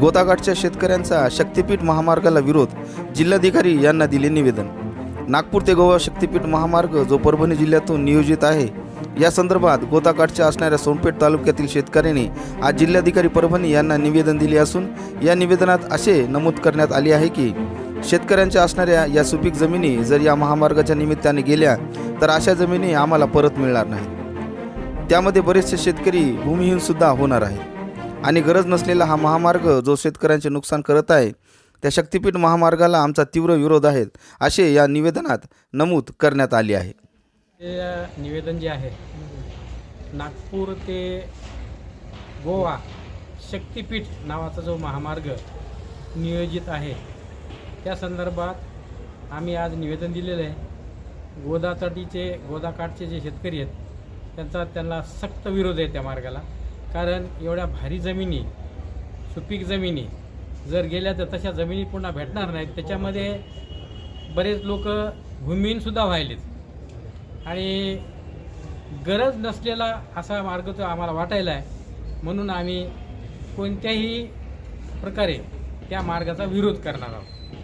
गोताघाटच्या शेतकऱ्यांचा शक्तीपीठ महामार्गाला विरोध जिल्हाधिकारी यांना दिले निवेदन. नागपूर ते गोवा शक्तीपीठ महामार्ग जो परभणी जिल्ह्यातून नियोजित आहे या संदर्भात गोताघाटच्या असणाऱ्या सोनपेठ तालुक्यातील शेतकऱ्यांनी आज जिल्हाधिकारी परभणी यांना निवेदन दिले असून या निवेदनात असे नमूद करण्यात आले आहे की शेतकऱ्यांच्या असणाऱ्या या सुपीक जमिनी जर या महामार्गाच्या निमित्ताने गेल्या तर अशा जमिनी आम्हाला परत मिळणार नाहीत. त्यामध्ये बरेचसे शेतकरी भूमिहीनसुद्धा होणार आहेत. आणि गरज नसलेला हा महामार्ग जो शेतकऱ्यांचे नुकसान करत आहे त्या शक्तीपीठ महामार्गाला आमचा तीव्र विरोध आहे असे या निवेदनात नमूद करण्यात आले आहे. ते निवेदन जे आहे नागपूर ते गोवा शक्तीपीठ नावाचा जो महामार्ग नियोजित आहे त्या संदर्भात आम्ही आज निवेदन दिलेलं आहे. गोदातटीचे गोदाकाठचे जे शेतकरी आहेत त्यांचा त्यांना सक्त विरोध आहे त्या मार्गाला. कारण एवढ्या भारी जमिनी सुपीक जमिनी जर गेल्या तर तशा जमिनी पुन्हा भेटणार नाहीत. त्याच्यामध्ये बरेच लोक भूमिहीनसुद्धा व्हायलेत. आणि गरज नसलेला असा मार्ग तो आम्हाला वाटायला आहे. म्हणून आम्ही कोणत्याही प्रकारे त्या मार्गाचा विरोध करणार आहोत.